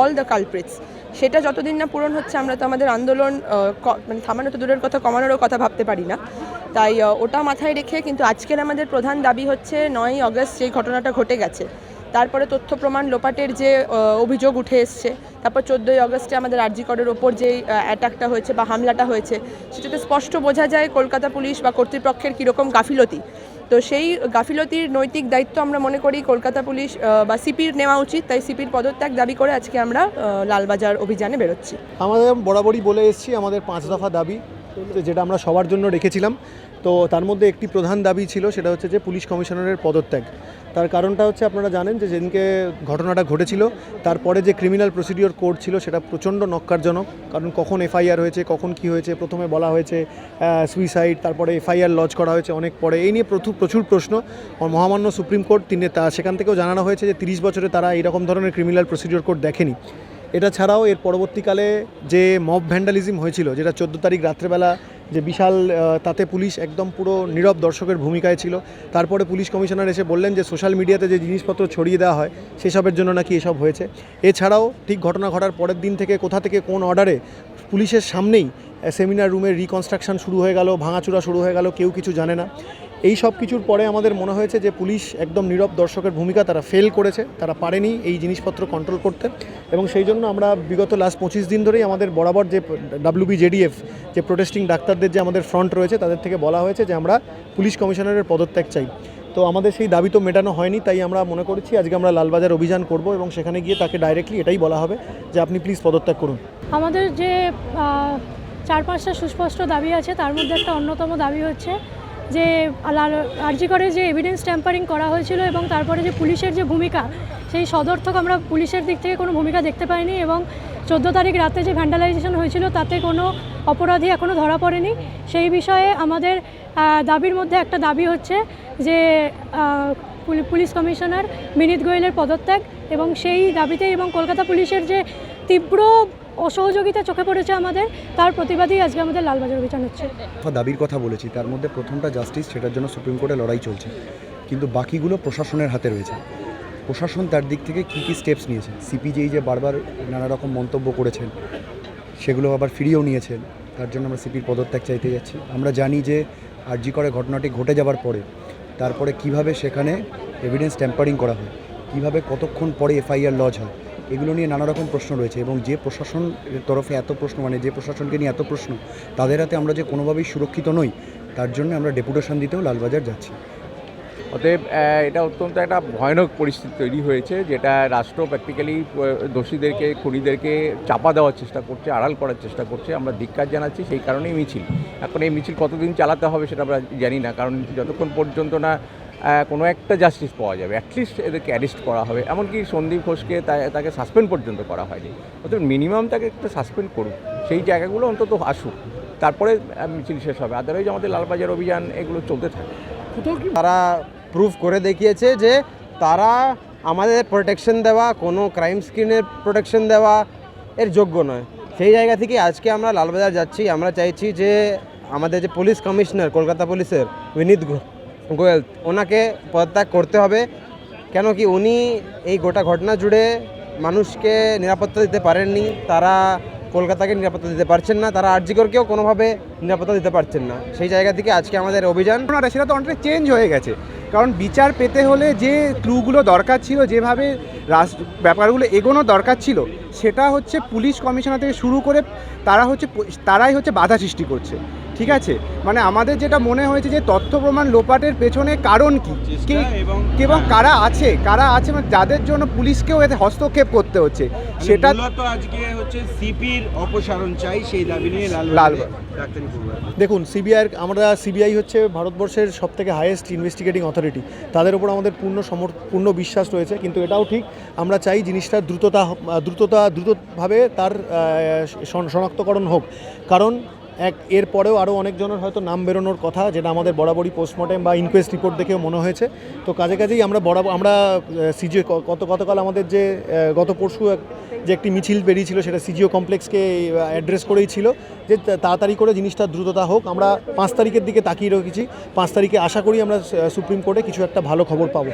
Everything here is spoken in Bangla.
অল দ্য কালপ্রিটস সেটা যতদিন না পূরণ হচ্ছে, আমরা তো আমাদের আন্দোলন মানে থামানো তো দূরের কথা, কমানোরও কথা ভাবতে পারি না। তাই ওটা মাথায় রেখে কিন্তু আজকের আমাদের প্রধান দাবি হচ্ছে নয়ই অগস্ট যেই ঘটনাটা ঘটে গেছে। তারপরে তথ্য প্রমাণ লোপাটের যে অভিযোগ উঠে এসছে, তারপর চোদ্দোই অগস্টে আমাদের আরজিকরের ওপর যে অ্যাটাকটা হয়েছে বা হামলাটা হয়েছে, সেটাতে স্পষ্ট বোঝা যায় কলকাতা পুলিশ বা কর্তৃপক্ষের কীরকম গাফিলতি। তো সেই গাফিলতির নৈতিক দায়িত্ব আমরা মনে করি কলকাতা পুলিশ বা সিপির নেওয়া উচিত। তাই সিপির পদত্যাগ দাবি করে আজকে আমরা লালবাজার অভিযানে বেরোচ্ছি। আমাদের বরাবরই বলে এসেছি, আমাদের পাঁচ দফা দাবি। যেটা আমরা সবার জন্য রেখেছিলাম। তো তার মধ্যে একটি প্রধান দাবি ছিল, সেটা হচ্ছে যে পুলিশ কমিশনারের পদত্যাগ। তার কারণটা হচ্ছে আপনারা জানেন যে যেদিনকে ঘটনাটা ঘটেছিল, তারপরে যে ক্রিমিনাল প্রসিডিওর কোড ছিল, সেটা প্রচণ্ড নক্কারজনক কারণ কখন এফআইআর হয়েছে, কখন কি হয়েছে, প্রথমে বলা হয়েছে সুইসাইড তারপরে এফআইআর লজ করা হয়েছে অনেক পরে। এই নিয়ে প্রচুর প্রচুর প্রশ্ন। মহামান্য সুপ্রিম কোর্ট তিনি তা, সেখান থেকেও জানানো হয়েছে যে তিরিশ বছরে তারা এরকম ধরনের ক্রিমিনাল প্রসিডিওর কোড দেখেনি। এটা ছাড়াও এর পরবর্তীকালে যে মব ভ্যান্ডালিজম হয়েছিল, যেটা চোদ্দ তারিখ রাত্রেবেলা যে বিশাল তাতে পুলিশ একদম পুরো নীরব দর্শকের ভূমিকায় ছিল। তারপরে পুলিশ কমিশনার এসে বললেন যে সোশ্যাল মিডিয়াতে যে জিনিসপত্র ছড়িয়ে দেওয়া হয়, সেসবের জন্য নাকি এসব হয়েছে। এছাড়াও ঠিক ঘটনা ঘটার পরের দিন থেকে কোথা থেকে কোন অর্ডারে পুলিশের সামনেই সেমিনার রুমের রিকনস্ট্রাকশন শুরু হয়ে গেল, ভাঙাচুরা শুরু হয়ে গেল, কেউ কিছু জানে না। এই সব কিছুর পরে আমাদের মনে হয়েছে যে পুলিশ একদম নীরব দর্শকের ভূমিকা তারা ফেল করেছে, তারা পারেনি এই জিনিসপত্র কন্ট্রোল করতে। এবং সেই জন্য আমরা বিগত লাস্ট পঁচিশ দিন ধরেই আমাদের বরাবর যে ডাব্লিউবি জেডিএফ যে প্রোটেস্টিং ডাক্তারদের যে আমাদের ফ্রন্ট রয়েছে, তাদের থেকে বলা হয়েছে যে আমরা পুলিশ কমিশনারের পদত্যাগ চাই। তো আমাদের সেই দাবি তো মেটানো হয়নি, তাই আমরা মনে করেছি আজকে আমরা লালবাজার অভিযান করব এবং সেখানে গিয়ে তাকে ডাইরেক্টলি এটাই বলা হবে যে আপনি প্লিজ পদত্যাগ করুন। আমাদের যে চার পাঁচটা সুস্পষ্ট দাবি আছে, তার মধ্যে একটা অন্যতম দাবি হচ্ছে যে আরজি করে যে এভিডেন্স ট্যাম্পারিং করা হয়েছিল এবং তারপরে যে পুলিশের যে ভূমিকা, সেই সদর্থক আমরা পুলিশের দিক থেকে কোনো ভূমিকা দেখতে পাইনি এবং চোদ্দ তারিখ রাতে যে ভ্যান্ডালাইজেশন হয়েছিল, তাতে কোনো অপরাধী এখনও ধরা পড়েনি। সেই বিষয়ে আমাদের দাবির মধ্যে একটা দাবি হচ্ছে যে পুলি- পুলিশ কমিশনার বিনীত গোয়েলের পদত্যাগ এবং সেই দাবিতে এবং কলকাতা পুলিশের যে তীব্র অসহযোগিতা চোখে পড়েছে আমাদের, তার প্রতিবাদেই আজকে আমাদের লালবাজার অভিযান হচ্ছে। দাবির কথা বলেছি, তার মধ্যে প্রথমটা জাস্টিস সেটার জন্য সুপ্রিম কোর্টে লড়াই চলছে, কিন্তু বাকিগুলো প্রশাসনের হাতে রয়েছে। প্রশাসন তার দিক থেকে কী কী স্টেপস নিয়েছে? সিপিজেই যে বারবার নানা রকম মন্তব্য করেছেন, সেগুলো আবার ফিরিয়েও নিয়েছেন, তার জন্য আমরা সিপির পদত্যাগ চাইতে যাচ্ছি। আমরা জানি যে আরজি করে ঘটনাটি ঘটে যাবার পরে, তারপরে কীভাবে সেখানে এভিডেন্স ট্যাম্পারিং করা হয়, কীভাবে কতক্ষণ পরে এফআইআর লজ হয় এগুলো নিয়ে নানা রকম প্রশ্ন রয়েছে এবং যে প্রশাসন তরফে এত প্রশ্ন মানে যে প্রশাসনকে নিয়ে এত প্রশ্ন, তাদের হাতে আমরা যে কোনোভাবেই সুরক্ষিত নই, তার জন্য আমরা ডেপুটেশন দিতেও লালবাজার যাচ্ছি। অতএব এটা অত্যন্ত একটা ভয়ানক পরিস্থিতি তৈরি হয়েছে, যেটা রাষ্ট্র প্র্যাকটিক্যালি দোষীদেরকে, খুনিদেরকে চাপা দেওয়ার চেষ্টা করছে, আড়াল করার চেষ্টা করছে। আমরা ধিক্কার জানাচ্ছি, সেই কারণেই মিছিল। এখন এই মিছিল কতদিন চালাতে হবে সেটা আমরা জানি না, কারণ যতক্ষণ পর্যন্ত না কোনো একটা জাস্টিস পাওয়া যাবে। অ্যাটলিস্ট এদেরকে অ্যারেস্ট করা হবে। এমনকি সন্দীপ ঘোষকে তাকে সাসপেন্ড পর্যন্ত করা হয়নি। অতএব মিনিমাম তাকে একটা সাসপেন্ড করুক সেই জায়গাগুলো অন্তত আসুক। তারপরে মিছিল শেষ হবে। আদারওয়াইজ আমাদের লালবাজার অভিযান এগুলো চলতে থাকে তারা প্রুফ করে দেখিয়েছে যে তারা আমাদের প্রোটেকশন দেওয়া, কোনো ক্রাইম স্ক্রিনের প্রোটেকশন দেওয়া এর যোগ্য নয়। সেই জায়গা থেকে আজকে আমরা লালবাজার যাচ্ছি। আমরা চাইছি যে আমাদের যে পুলিশ কমিশনার কলকাতা পুলিশের বিনীত গোয়েল, ওনাকে পদত্যাগ করতে হবে। কেন কি উনি এই গোটা ঘটনা জুড়ে মানুষকে নিরাপত্তা দিতে পারেননি, তারা কলকাতাকে নিরাপত্তা দিতে পারছেন না, তারা আরজিকরকেও কোনোভাবে নিরাপত্তা দিতে পারছেন না। সেই জায়গা থেকে আজকে আমাদের অভিযান। সেটা তো অনেকটা চেঞ্জ হয়ে গেছে। কারণ বিচার পেতে হলে যে ক্লুগুলো দরকার ছিল, যেভাবে রাস ব্যাপারগুলো এগোনো দরকার ছিল, সেটা হচ্ছে পুলিশ কমিশনার থেকে শুরু করে তারা হচ্ছে, তারাই হচ্ছে বাধা সৃষ্টি করছে। ঠিক আছে? মানে আমাদের যেটা মনে হয়েছে যে তথ্য প্রমাণ লোপাটের পেছনে কারণ কি? কে এবং কারা আছে? কারা আছে? মানে যাদের জন্য পুলিশকেও এতে হস্তক্ষেপ করতে হচ্ছে। সেটা মূলত আজকে হচ্ছে সিপির অপসারণ চাই সেই দাবি নিয়ে লাল দেখুন সিবিআই আমরা সিবিআই হচ্ছে ভারতবর্ষের সব থেকে হাইয়েস্ট ইনভেস্টিগেটিং অথরিটি তাদের উপর আমাদের পূর্ণ সমর পূর্ণ বিশ্বাস রয়েছে কিন্তু এটাও ঠিক আমরা চাই জিনিসটার দ্রুততা দ্রুততা দ্রুতভাবে তার শনাক্তকরণ হোক। কারণ এক এরপরেও আরও অনেকজনের হয়তো নাম বেরোনোর কথা, যেটা আমাদের বরাবরই পোস্টমর্টেম বা ইনকোয়েস্ট রিপোর্ট দেখেও মনে হয়েছে। তো কাজে কাজেই আমরা বরাবর আমরা সিজিও কত গতকাল আমাদের যে গত পরশু যে একটি মিছিল বেরিয়েছিল, সেটা সিজিও কমপ্লেক্সকে অ্যাড্রেস করেই ছিল, যে তাড়াতাড়ি করে জিনিসটা দ্রুততা হোক, আমরা পাঁচ তারিখের দিকে তাকিয়ে রেখেছি পাঁচ তারিখে আশা করি আমরা সুপ্রিম কোর্টে কিছু একটা ভালো খবর পাবো।